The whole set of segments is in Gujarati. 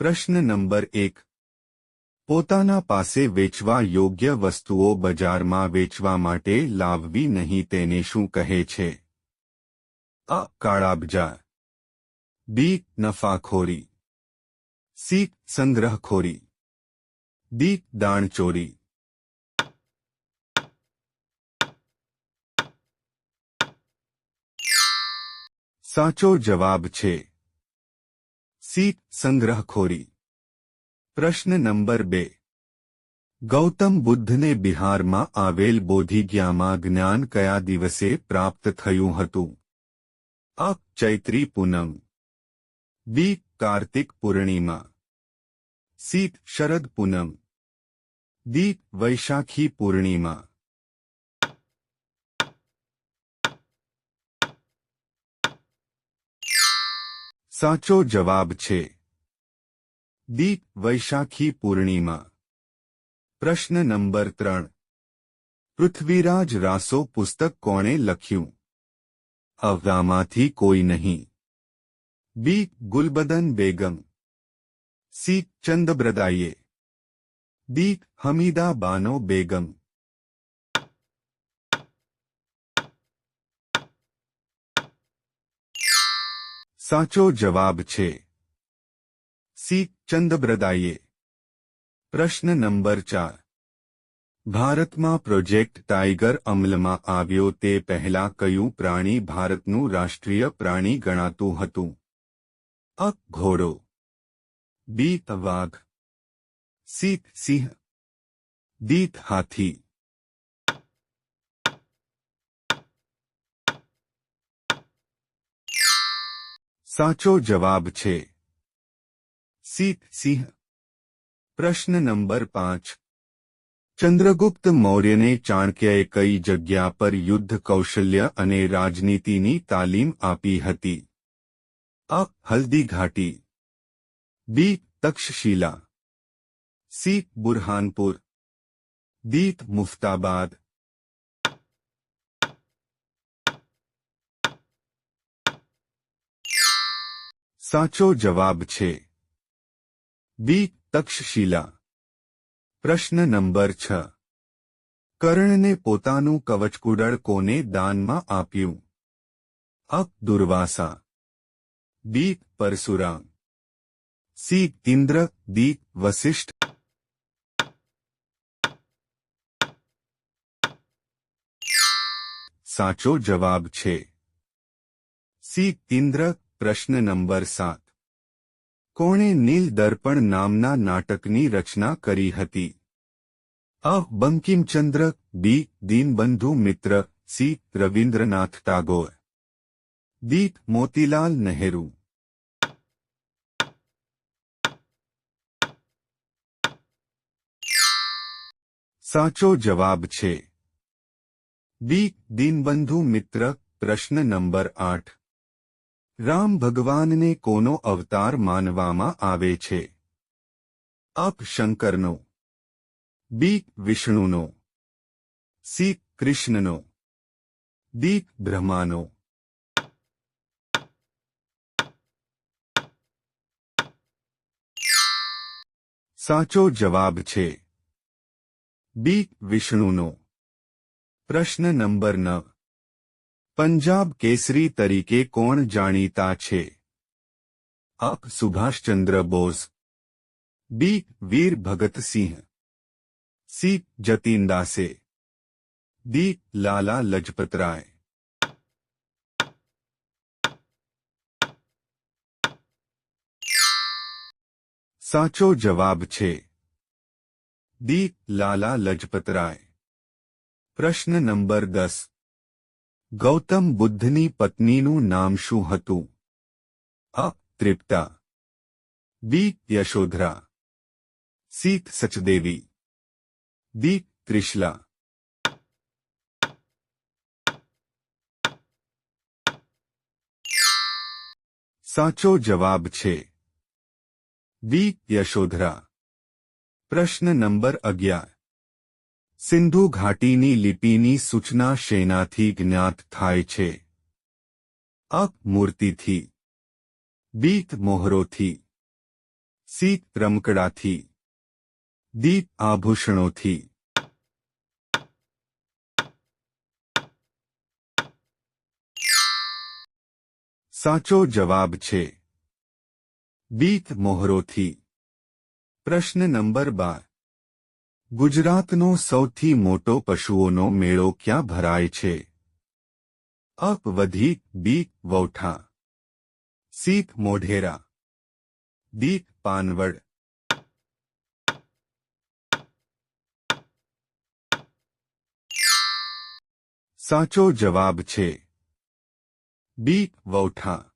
પ્રશ્ન નંબર એક. પોતાના પાસે વેચવા યોગ્ય વસ્તુઓ બજારમાં વેચવા માટે લાવવી નહીં તેને શું કહે છે? અ. કાળાબજાર. બી. નફાખોરી. સી. સંગ્રહખોરી. ડી. દાણચોરી. સાચો જવાબ છે. સી સંગ્રહખોરી પ્રશ્ન નંબર બે ગૌતમ બુદ્ધને બિહારમાં આવેલ બોધિગ્યામાં જ્ઞાન કયા દિવસે પ્રાપ્ત થયું હતું અ Chaitri Poonam B Kartik Purnima C Sharad Poonam D Vaishakhi Purnima સાચો જવાબ છે દી વૈશાખી પૂર્ણિમા પ્રશ્ન નંબર ત્રણ પૃથ્વીરાજ રાસો પુસ્તક કોણે લખ્યું અવરામાંથી કોઈ નહીં બી ગુલબદન બેગમ સી ચંદબ્રદાઈએ દી હમીદા બાનો બેગમ સાચો જવાબ છે. સી. ચંદબ્રદાઈએ પ્રશ્ન નંબર ચાર. ભારતમાં પ્રોજેક્ટ ટાઈગર અમલમાં આવ્યો તે પહેલા કયું પ્રાણી ભારતનું રાષ્ટ્રીય પ્રાણી ગણાતું હતું? અ. ઘોડો. બી. વાઘ સી. સિંહ. દીત હાથી. સાચો જવાબ છે. સી સિંહ. પ્રશ્ન નંબર પાંચ. ચંદ્રગુપ્ત મૌર્યને ચાણક્યએ કઈ જગ્યા પર યુદ્ધ કૌશલ્ય અને રાજનીતિની તાલીમ આપી હતી? અ. હલ્દી ઘાટી બી. તક્ષશિલા. સી. બુરહાનપુર. દીત મુફ્તાબાદ. સાચો જવાબ છે. બી, તક્ષશિલા. પ્રશ્ન નંબર છ. કર્ણને પોતાનું કવચકુડળ કોને દાનમાં આપ્યું? અ, Durvasa. B, Parshuram. C, Indra D Vasishtha. સાચો જવાબ છે. સી, ઇન્દ્ર પ્રશ્ન નંબર સાત. કોણે નીલ દર્પણ નામના નાટકની રચના કરી હતી? અ. બંકિમચંદ્ર, બી. દીનબંધુ મિત્ર, સી. રવિન્દ્રનાથ ટાગોર. દી મોતીલાલ નહેરુ. સાચો જવાબ છે. બી. દીનબંધુ મિત્ર, પ્રશ્ન નંબર આઠ. રામ ભગવાનને કોનો અવતાર માનવામાં આવે છે? અપ શંકરનો. બી વિષ્ણુનો. સી કૃષ્ણનો. દી બ્રહ્માનો. સાચો જવાબ છે. બી વિષ્ણુનો. પ્રશ્ન નંબર નવ પંજાબ કેસરી તરીકે કોણ જાણીતા છે અપ સુભાષચંદ્ર બોઝ બી વીર ભગતસિંહ સી જતીન દાસે દી લાલા લજપતરાય સાચો જવાબ છે દી લાલા લજપતરાય પ્રશ્ન નંબર દસ ગૌતમ બુદ્ધની પત્નીનું નામ શું હતું? અ. Tripta B. Yashodhara. C. Sachdevi. D Trishala. સાચો જવાબ છે. બી. યશોધરા. પ્રશ્ન નંબર અગિયાર. સિંધુ ઘાટીની લિપિની સૂચના શેનાથી જ્ઞાત થાય છે? અ મૂર્તિથી બીત મોહરોથી, સીત રમકડાથી, દીપ આભૂષણોથી. સાચો જવાબ છે બીત મોહરોથી. પ્રશ્ન નંબર બાર. ગુજરાતનો સૌથી મોટો પશુઓનો મેળો ક્યાં ભરાય છે? અપ વધી બી વૌઠા. સી મોઢેરા. દી પાનવડ. સાચો જવાબ છે. બી વૌઠા.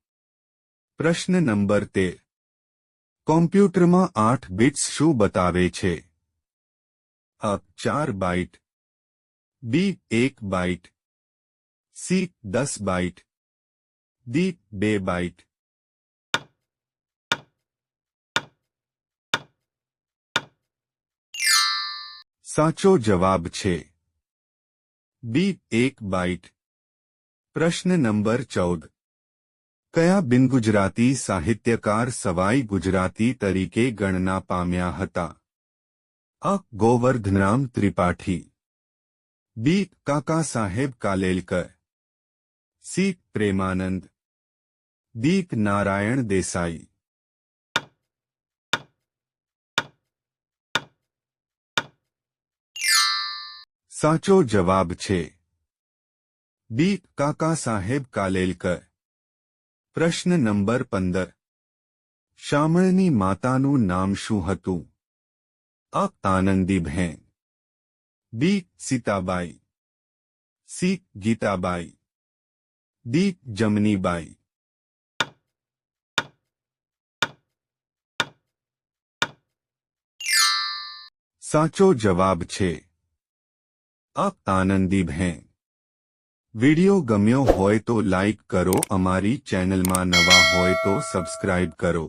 પ્રશ્ન નંબર તેર. કોમ્પ્યુટરમાં આઠ બિટ્સ શું બતાવે છે? અ, ચાર બાઇટ. બી, એક બાઇટ. સી, દસ બાઇટ. ડી, બે બાઇટ. સાચો જવાબ છે. બી, એક બાઇટ. પ્રશ્ન નંબર ચૌદ. કયા બિનગુજરાતી સાહિત્યકાર સવાઈ ગુજરાતી તરીકે ગણના પામ્યા હતા? અ Govardhanram Tripathi. B. Kaka Saheb Kalelkar. C. Premanand. D Narayan Desai. સાચો જવાબ છે. બી. કાકા સાહેબ કાલેલકર. પ્રશ્ન નંબર પંદર. શામળની માતાનું નામ શું હતું? A Anandiben B Sitabai C Gitabai D Jamnibai સાચો જવાબ છે અ આનંદીબહેન વિડિયો ગમ્યો હોય તો લાઈક કરો અમારી ચેનલમાં નવા હોય તો સબસ્ક્રાઇબ કરો